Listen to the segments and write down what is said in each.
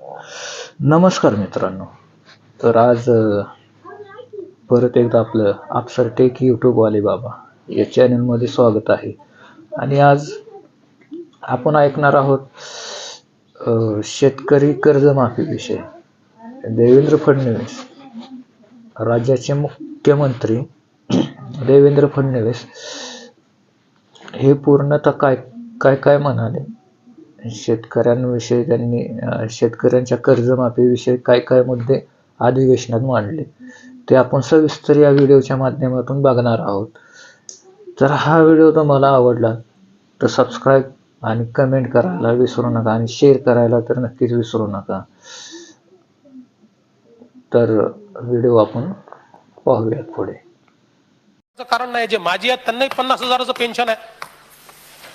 नमस्कार मित्रांनो. तर आज परत एकदा आपलं अप्सर टेक यूट्यूबवाले बाबा या चॅनलमध्ये स्वागत आहे. आणि आज आपण ऐकणार आहोत शेतकरी कर्जमाफीविषयी देवेंद्र फडणवीस राज्याचे मुख्यमंत्री देवेंद्र फडणवीस हे पूर्णतः काय काय काय म्हणाले? शेतकऱ्यांविषयी त्यांनी शेतकऱ्यांच्या कर्जमाफीविषयी काय काय मुद्दे अधिवेशनात मांडले ते आपण सविस्तर या व्हिडिओच्या माध्यमातून बघणार आहोत. तर हा व्हिडिओ तुम्हाला आवडला तर सबस्क्राईब आणि कमेंट करायला विसरू नका आणि शेअर करायला तर नक्कीच विसरू नका. तर व्हिडिओ आपण पाहूयात पुढे. कारण नाही जे माझी आहेत त्यांनाही पन्नास हजाराचं पेन्शन आहे.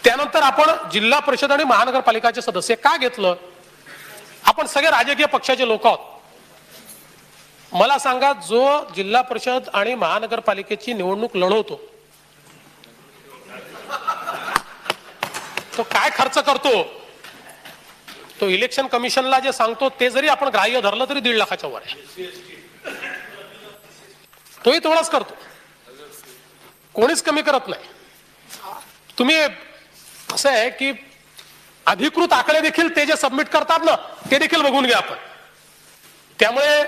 त्यानंतर आपण जिल्हा परिषद आणि महानगरपालिकाचे सदस्य का घेतलं? आपण सगळे राजकीय पक्षाचे लोक आहोत. मला सांगा जो जिल्हा परिषद आणि महानगरपालिकेची निवडणूक लढवतो तो काय खर्च करतो? तो इलेक्शन कमिशनला जे सांगतो ते जरी आपण ग्राह्य धरलं तरी दीड लाखाच्या वर. आहे तोही तेवढाच करतो. कोणीच कमी करत नाही. तुम्ही असं आहे की अधिकृत आकडे देखील ते जे सबमिट करतात ना ते देखील बघून घ्या आपण. त्यामुळे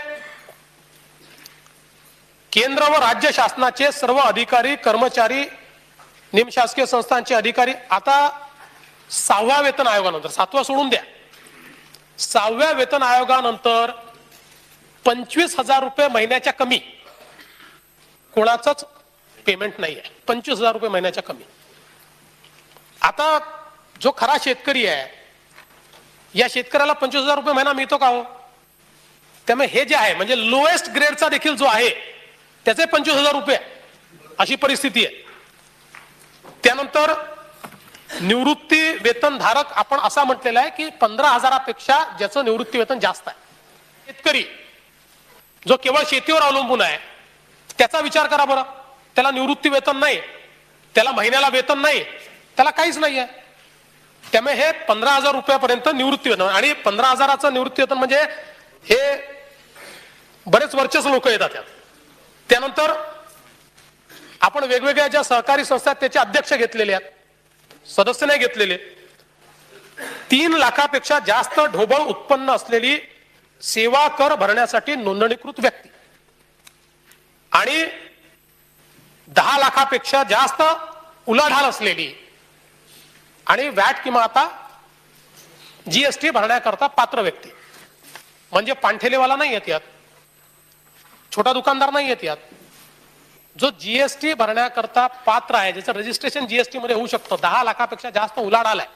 केंद्र व राज्य शासनाचे सर्व अधिकारी कर्मचारी निमशासकीय संस्थांचे अधिकारी आता सहाव्या वेतन आयोगानंतर सातवा सोडून द्या. सहाव्या वेतन आयोगानंतर पंचवीस हजार रुपये महिन्याच्या कमी. कोणाचंच पेमेंट नाही आहे पंचवीस हजार रुपये महिन्याच्या कमी. आता जो खरा शेतकरी आहे या शेतकऱ्याला पंचवीस हजार रुपये महिना मिळतो का हो? त्यामुळे हे जे आहे म्हणजे लोएस्ट ग्रेडचा देखील जो आहे त्याचे पंचवीस हजार रुपये अशी परिस्थिती आहे. त्यानंतर निवृत्ती वेतन धारक आपण असा म्हटलेला आहे की पंधरा हजारापेक्षा ज्याचं निवृत्ती वेतन जास्त आहे. शेतकरी जो केवळ शेतीवर अवलंबून आहे त्याचा विचार करा बरं. त्याला निवृत्ती वेतन नाही त्याला महिन्याला वेतन नाही त्याला काहीच नाही आहे त्यामुळे हे पंधरा हजार रुपयापर्यंत निवृत्ती वेतन आणि पंधरा हजाराचं निवृत्ती वेतन म्हणजे हे बरेच वर्चस्व लोक येतात त्यात त्यानंतर आपण वेगवेगळ्या ज्या सहकारी संस्था आहेत त्याचे अध्यक्ष घेतलेले आहेत सदस्य नाही घेतलेले. तीन लाखापेक्षा जास्त ढोबळ उत्पन्न असलेली सेवा कर भरण्यासाठी नोंदणीकृत व्यक्ती. आणि दहा लाखापेक्षा जास्त उलाढाल असलेली आणि वॅट किंवा आता जीएसटी भरण्याकरता पात्र व्यक्ती. म्हणजे पांठेलेवाला नाही येत यात. छोटा दुकानदार नाही येत यात. जो जीएसटी भरण्याकरता पात्र आहे ज्याचं रजिस्ट्रेशन जीएसटी मध्ये होऊ शकतं दहा लाखापेक्षा जास्त उलाढ आलाय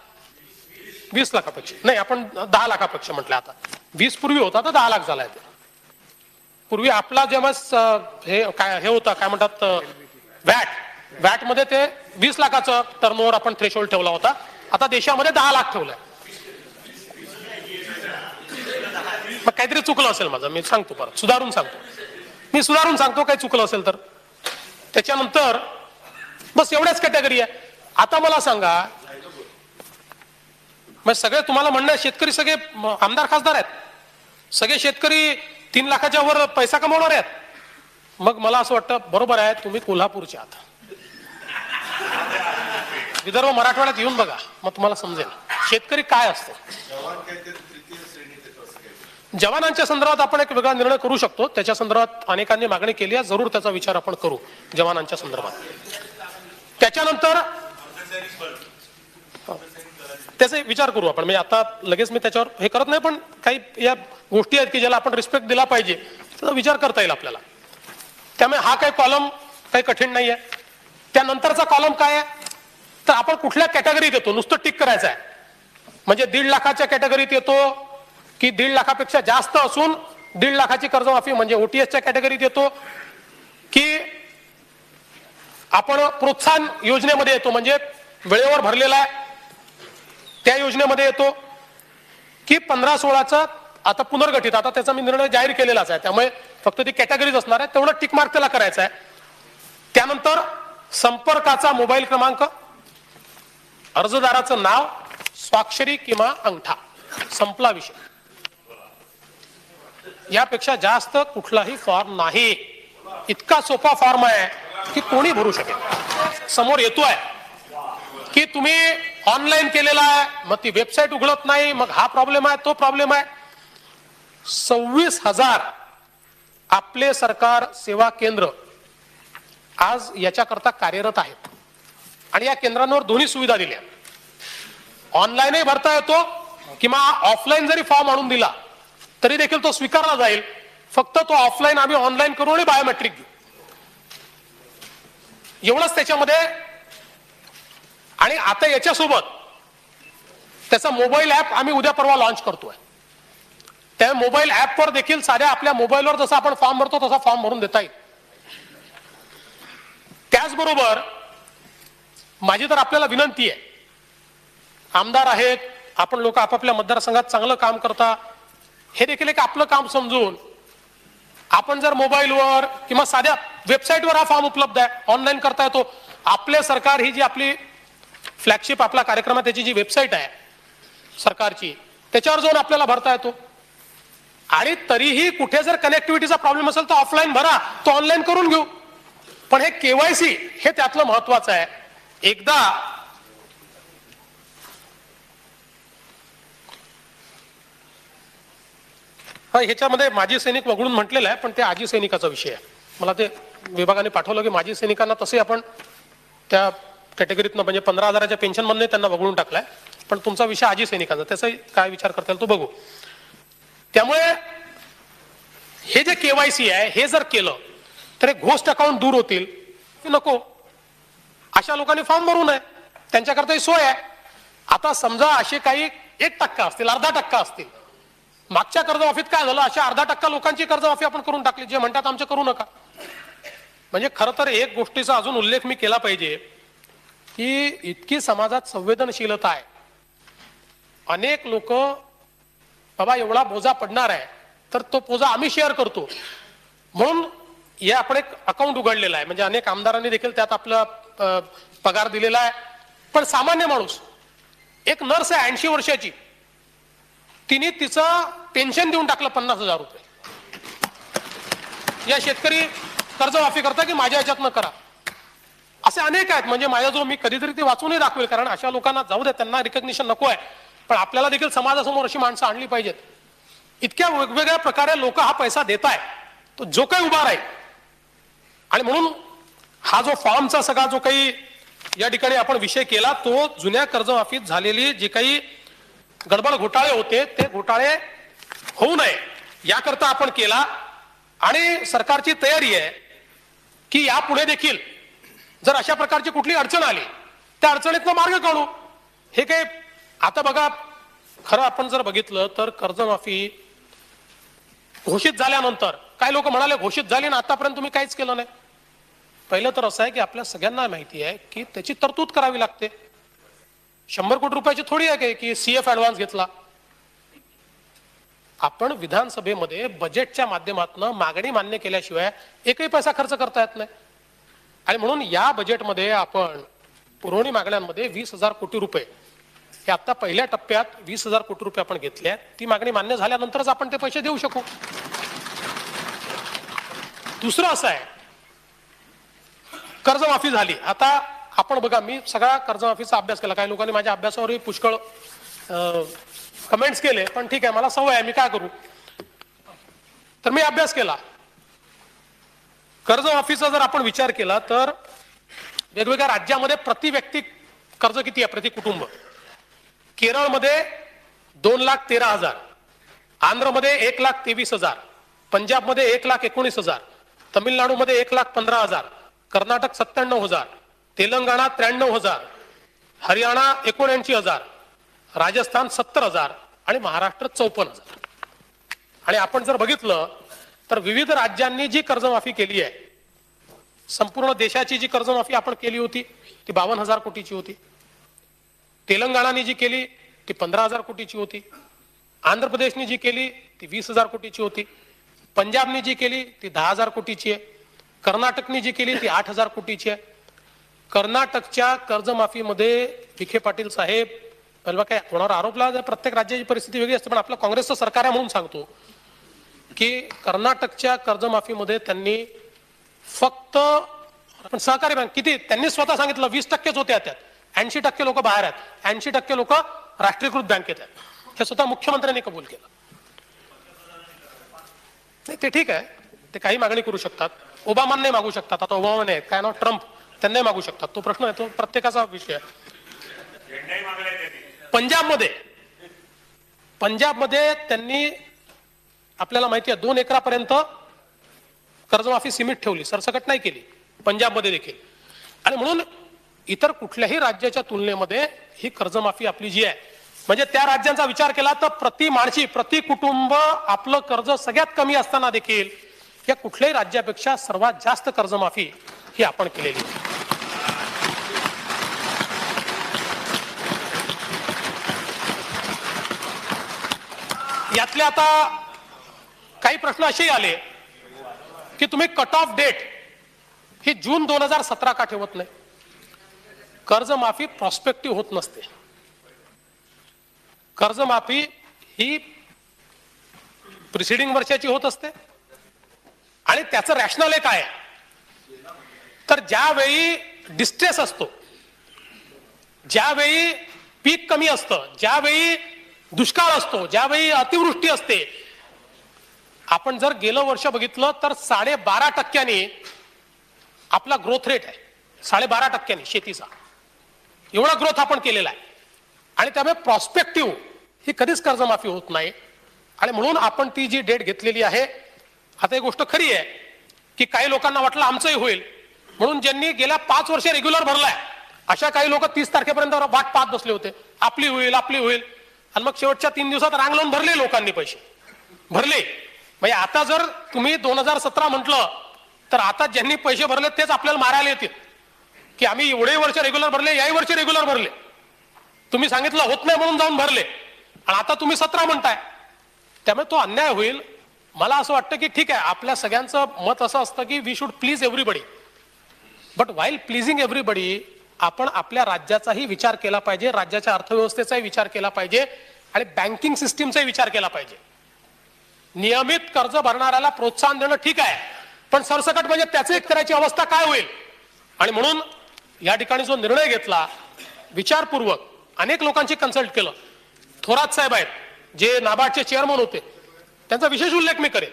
वीस लाखापेक्षा. नाही आपण दहा लाखापेक्षा म्हटलं आता. वीस पूर्वी होता तर दहा लाख झालाय ते. पूर्वी आपला जेव्हा हे काय हे होतं काय म्हणतात वॅट वॅटमध्ये ते वीस लाखाचं टर्नओव्हर आपण थ्रेशोल्ड ठेवला होता. आता देशामध्ये दहा लाख ठेवलंय. मग काहीतरी चुकलं असेल माझं मी सांगतो परत. सुधारून सांगतो. मी सुधारून सांगतो काही चुकलं असेल तर. त्याच्यानंतर बस एवढ्याच कॅटेगरी आहे. आता मला सांगा मग सगळे तुम्हाला म्हणणं शेतकरी सगळे आमदार खासदार आहेत. सगळे शेतकरी तीन लाखाच्या वर पैसा कमवणार आहेत. मग मला असं वाटतं बरोबर आहे तुम्ही कोल्हापूरच्या आहात. विदर्भ मराठवाड्यात येऊन बघा मग तुम्हाला समजेल. शेतकरी काय असतो? जवानांच्या संदर्भात आपण एक वेगळा निर्णय करू शकतो. त्याच्या संदर्भात अनेकांनी मागणी केली आहे. जरूर त्याचा विचार आपण करू जवानांच्या संदर्भात. त्याच्यानंतर हो. त्याचे विचार करू आपण. म्हणजे आता लगेच मी त्याच्यावर हे करत नाही पण काही या गोष्टी आहेत की ज्याला आपण रिस्पेक्ट दिला पाहिजे त्याचा विचार करता येईल आपल्याला. त्यामुळे हा काही कॉलम काही कठीण नाही आहे त्यानंतरचा कॉलम काय आहे? तर आपण कुठल्या कॅटेगरीत येतो? नुसतं टिक करायचं आहे. म्हणजे दीड लाखाच्या कॅटेगरीत येतो की दीड लाखापेक्षा जास्त असून दीड लाखाची कर्जमाफी म्हणजे ओटीएसच्या कॅटेगरीत येतो की आपण प्रोत्साहन योजनेमध्ये येतो. म्हणजे वेळेवर भरलेला आहे. त्या योजनेमध्ये येतो की पंधरा सोळाचं आता पुनर्गठित. आता त्याचा मी निर्णय जाहीर केलेलाच आहे. त्यामुळे फक्त ती कॅटेगरीज असणार आहे तेवढं टिक मार्क त्याला करायचं आहे. त्यानंतर संपर्काचा मोबाईल क्रमांक अर्जदाराचं नाव स्वाक्षरी किंवा अंगठा. संपला विषय. यापेक्षा जास्त कुठलाही फॉर्म नाही. इतका सोपा फॉर्म आहे की कोणी भरू शकेल. समोर येतोय की तुम्ही ऑनलाईन केलेला आहे मग ती वेबसाईट उघडत नाही मग हा प्रॉब्लेम आहे तो प्रॉब्लेम आहे. सव्वीस हजार आपले सरकार सेवा केंद्र आज याच्याकरता कार्यरत आहेत. आणि या केंद्रांवर दोन्ही सुविधा दिल्या. ऑनलाईनही भरता येतो किंवा ऑफलाईन जरी फॉर्म आणून दिला तरी देखील तो स्वीकारला जाईल. फक्त तो ऑफलाईन आम्ही ऑनलाईन करू आणि बायोमेट्रिक घेऊ. एवढंच त्याच्यामध्ये. आणि आता याच्यासोबत त्याचा मोबाईल ऍप आम्ही उद्या परवा लॉन्च करतोय. त्या मोबाईल ऍपवर देखील साध्या आपल्या मोबाईलवर जसा आपण फॉर्म भरतो तसा फॉर्म भरून देता येईल. त्याचबरोबर माझी तर आपल्याला विनंती आहे. आमदार आहेत आपण लोक आपापल्या मतदारसंघात चांगलं काम करता. हे देखील एक आपलं काम समजून आपण जर मोबाईलवर किंवा साध्या वेबसाईटवर हा फॉर्म उपलब्ध आहे ऑनलाईन करता येतो. आपले सरकार ही जी आपली फ्लॅगशिप आपला कार्यक्रम आहे त्याची जी वेबसाईट आहे सरकारची त्याच्यावर जाऊन आपल्याला भरता येतो. आणि तरीही कुठे जर कनेक्टिव्हिटीचा प्रॉब्लेम असेल तर ऑफलाईन भरा तो ऑनलाईन करून घेऊ. पण हे केवायसी हे त्यातलं महत्वाचं आहे. एकदा हा ह्याच्यामध्ये माजी सैनिक वगळून म्हटलेलं आहे पण ते आजी सैनिकाचा विषय आहे. मला ते विभागाने पाठवलं की माजी सैनिकांना तसे आपण त्या कॅटेगरीतनं म्हणजे पंधरा हजाराच्या पेन्शन मधून त्यांना वगळून टाकलाय. पण तुमचा विषय आजी सैनिकांचा. त्याचाही काय विचार करता येईल तो बघू. त्यामुळे हे जे केवायसी आहे हे जर केलं तर हे घोस्ट अकाउंट दूर होतील. नको. अशा लोकांनी फॉर्म भरू नये. त्यांच्याकरता ही सोय आहे. आता समजा असे काही एक टक्का असतील अर्धा टक्का असतील. मागच्या कर्जमाफीत काय झालं? अशा अर्धा टक्का लोकांची कर्जमाफी आपण करून टाकली. जे म्हणतात आमचं करू नका. म्हणजे खरं तर एक गोष्टीचा अजून उल्लेख मी केला पाहिजे की इतकी समाजात संवेदनशीलता आहे. अनेक लोक बाबा एवढा बोजा पडणार आहे तर तो बोजा आम्ही शेअर करतो. म्हणून हे आपण एक अकाउंट उघडलेलं आहे. म्हणजे अनेक आमदारांनी देखील त्यात आपलं पगार दिलेला आहे. पण सामान्य माणूस एक नर्स आहे ऐंशी वर्षाची तिने तिचं पेन्शन देऊन टाकलं पन्नास हजार रुपये. या शेतकरी कर्जमाफी करता की माझ्या ह्याच्यातनं करा. असे अनेक आहेत म्हणजे माझ्या जो मी कधीतरी ते वाचूनही दाखवेल कारण अशा लोकांना जाऊ दे त्यांना रिकग्निशन नको आहे. पण आपल्याला देखील समाजासमोर अशी माणसं आणली पाहिजेत. इतक्या वेगवेगळ्या प्रकारे लोक हा पैसा देत आहे तो जो काही उभा राहील. आणि म्हणून हा जो फॉर्मचा सगळा जो काही या ठिकाणी आपण विषय केला तो जुन्या कर्जमाफीत झालेली जी काही गडबड घोटाळे होते ते घोटाळे होऊ नये याकरता आपण केला. आणि सरकारची तयारी आहे की यापुढे देखील जर अशा प्रकारची कुठली अडचण आली त्या अडचणीतनं मार्ग काढू. हे काही आता बघा खरं आपण जर बघितलं तर कर्जमाफी घोषित झाल्यानंतर काही लोक म्हणाले घोषित झाली ना आतापर्यंत तुम्ही काहीच केलं नाही. पहिलं तर असं आहे की आपल्या सगळ्यांना माहिती आहे की त्याची तरतूद करावी लागते. शंभर कोटी रुपयाची थोडी आहे की की सीएफ ऍडव्हान्स घेतला. आपण विधानसभेमध्ये बजेटच्या माध्यमातून मागणी मान्य केल्याशिवाय एकही पैसा खर्च करता येत नाही. आणि म्हणून या बजेटमध्ये आपण पुरवणी मागण्यांमध्ये वीस हजार कोटी रुपये हे आता पहिल्या टप्प्यात वीस हजार कोटी रुपये आपण घेतले ती मागणी मान्य झाल्यानंतरच आपण ते पैसे देऊ शकू. दुसरं असं आहे कर्जमाफी झाली. आता आपण बघा मी सगळा कर्जमाफीचा अभ्यास केला. काही लोकांनी माझ्या अभ्यासावरही पुष्कळ कमेंट्स केले पण ठीक आहे मला सवय आहे मी काय करू? तर मी अभ्यास केला. कर्जमाफीचा जर आपण विचार केला तर वेगवेगळ्या राज्यामध्ये प्रति व्यक्ती कर्ज किती आहे? प्रति कुटुंब. केरळमध्ये दोन लाख तेरा हजार. आंध्रमध्ये एक लाख तेवीस हजार. पंजाबमध्ये एक लाख एकोणीस हजार. तमिळनाडूमध्ये एक लाख पंधरा हजार. कर्नाटक सत्त्याण्णव हजार तेलंगणा त्र्याण्णव हजार हरियाणा एकोणऐंशी हजार राजस्थान सत्तर हजार आणि महाराष्ट्र चौपन्न हजार. आणि आपण जर बघितलं तर विविध राज्यांनी जी कर्जमाफी केली आहे संपूर्ण देशाची जी कर्जमाफी आपण केली होती ती बावन्न हजार कोटीची होती. तेलंगणाने जी केली ती पंधरा हजार कोटीची होती. आंध्र प्रदेशने जी केली ती वीस हजार कोटीची होती. पंजाबने जी केली ती दहा हजार कोटीची आहे. कर्नाटकने जी केली ती आठ हजार कोटीची आहे. कर्नाटकच्या कर्जमाफीमध्ये विखे पाटील साहेब पहिला काय कोणावर आरोप लावा प्रत्येक राज्याची परिस्थिती वेगळी असते पण आपलं काँग्रेसचं सरकार आहे म्हणून सांगतो की कर्नाटकच्या कर्जमाफीमध्ये त्यांनी फक्त पण सहकारी बँक किती? त्यांनी स्वतः सांगितलं वीस टक्केच होत्या त्यात. ऐंशी टक्के लोक बाहेर आहेत. ऐंशी टक्के लोक राष्ट्रीयकृत बँकेत आहेत. हे स्वतः मुख्यमंत्र्यांनी कबूल केलं. नाही ते ठीक आहे. ते काही मागणी करू शकतात. ओबामांनाही मागू शकतात. आता ओबामा नाही. आहेत, काय नाव? ट्रम्प. त्यांनाही मागू शकतात. तो प्रश्न आहे. तो प्रत्येकाचा विषय आहे. पंजाबमध्ये पंजाबमध्ये त्यांनी आपल्याला माहिती आहे दोन एकरापर्यंत कर्जमाफी सीमित ठेवली. सरसकट नाही केली. पंजाबमध्ये देखील. आणि म्हणून इतर कुठल्याही राज्याच्या तुलनेमध्ये ही कर्जमाफी आपली जी आहे म्हणजे त्या राज्यांचा विचार केला तर प्रति माणशी प्रति कुटुंब आपलं कर्ज सगळ्यात कमी असताना देखील या कुठल्याही राज्यापेक्षा सर्वात जास्त कर्जमाफी ही आपण केलेली. यातले आता काही प्रश्न असेही आले की तुम्ही कट ऑफ डेट ही जून दोन हजार सतरा का ठेवत नाही? कर्जमाफी प्रॉस्पेक्टिव्ह होत नसते. कर्जमाफी ही प्रिसिडिंग वर्षाची होत असते. आणि त्याचं रॅशनल काय आहे. तर ज्यावेळी डिस्ट्रेस असतो ज्यावेळी पीक कमी असतं ज्यावेळी दुष्काळ असतो ज्यावेळी अतिवृष्टी असते आपण जर गेलं वर्ष बघितलं तर साडेबारा टक्क्यांनी आपला ग्रोथ रेट आहे. साडेबारा टक्क्यांनी शेतीचा. एवढा ग्रोथ आपण केलेला आहे. आणि त्यामुळे प्रॉस्पेक्टिव्ह ही कधीच कर्जमाफी होत नाही. आणि म्हणून आपण ती जी डेट घेतलेली आहे आता एक गोष्ट खरी आहे की काही लोकांना वाटलं आमचंही होईल. म्हणून ज्यांनी गेल्या पाच वर्ष रेग्युलर भरलाय अशा काही लोक तीस तारखेपर्यंत वाट पाहत बसले होते. आपली होईल आपली होईल. आणि मग शेवटच्या तीन दिवसात रांग लावून भरले लोकांनी पैसे. भरले. म्हणजे आता जर तुम्ही दोन हजार सतरा म्हटलं तर आता ज्यांनी पैसे भरले तेच आपल्याला मारायला येतील. की आम्ही एवढे वर्ष रेग्युलर भरले याही वर्षी रेग्युलर भरले. तुम्ही सांगितलं होत नाही म्हणून जाऊन भरले. आणि आता तुम्ही सतरा म्हणताय. त्यामुळे तो अन्याय होईल. मला असं वाटतं की ठीक आहे आपल्या सगळ्यांचं मत असं असतं की we should please everybody but while pleasing everybody आपण आपल्या राज्याचाही विचार केला पाहिजे राज्याच्या अर्थव्यवस्थेचाही विचार केला पाहिजे आणि बँकिंग सिस्टीमचाही विचार केला पाहिजे. नियमित कर्ज भरणाऱ्याला प्रोत्साहन देणं ठीक आहे पण सरसकट म्हणजे त्याचे एक करायची अवस्था काय होईल? आणि म्हणून या ठिकाणी जो निर्णय घेतला विचारपूर्वक अनेक लोकांची कन्सल्ट केलं. थोरात साहेब आहेत जे नाबार्डचे चेअरमन होते. त्यांचा विशेष उल्लेख मी करेन.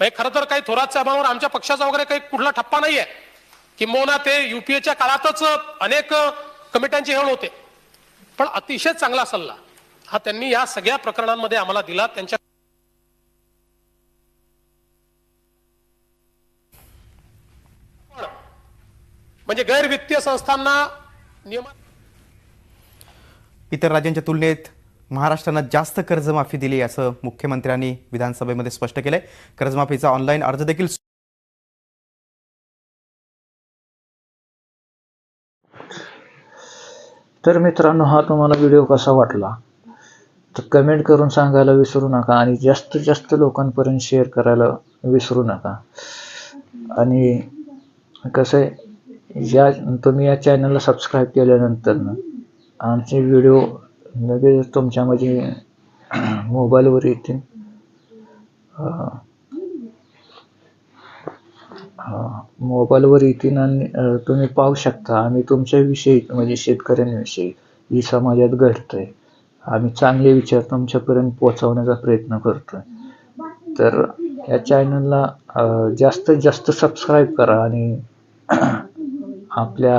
म्हणजे खरं तर काही थोरात साहेबांवर आमच्या पक्षाचा वगैरे काही कुठला ठप्पा नाहीये. किंबहुना ते युपीएच्या काळातच अनेक कमिट्यांचे हेळ होते. पण अतिशय चांगला सल्ला हा त्यांनी या सगळ्या प्रकरणांमध्ये आम्हाला दिला. त्यांच्या म्हणजे गैरवित्तीय संस्थांना नियम इतर राज्यांच्या तुलनेत महाराष्ट्रानं जास्त कर्जमाफी दिली असं मुख्यमंत्र्यांनी विधानसभेमध्ये स्पष्ट केलंय. कर्जमाफीचा ऑनलाईन अर्ज देखील तर मित्रांनो हा तुम्हाला व्हिडिओ कसा वाटला? तर कमेंट करून सांगायला विसरू नका आणि जास्तीत जास्त लोकांपर्यंत शेअर करायला विसरू नका. आणि कसं आहे या तुम्ही या चॅनलला सबस्क्राईब केल्यानंतर ना आमचे व्हिडिओ लगेच तुमच्या म्हणजे मोबाईलवर येते. मोबाईलवर येतील आणि तुम्ही पाहू शकता. आम्ही तुमच्याविषयी म्हणजे शेतकऱ्यांविषयी ही समाजात घडतंय. आम्ही चांगले विचार तुमच्यापर्यंत पोहोचवण्याचा प्रयत्न करतोय. तर या चॅनलला जास्तीत जास्त सबस्क्राईब करा आणि आपल्या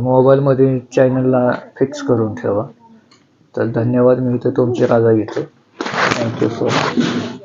मोबाईलमध्ये चॅनलला फिक्स करून ठेवा. तर धन्यवाद मी इथं तुमची राजा घेतो थँक्यू सो मच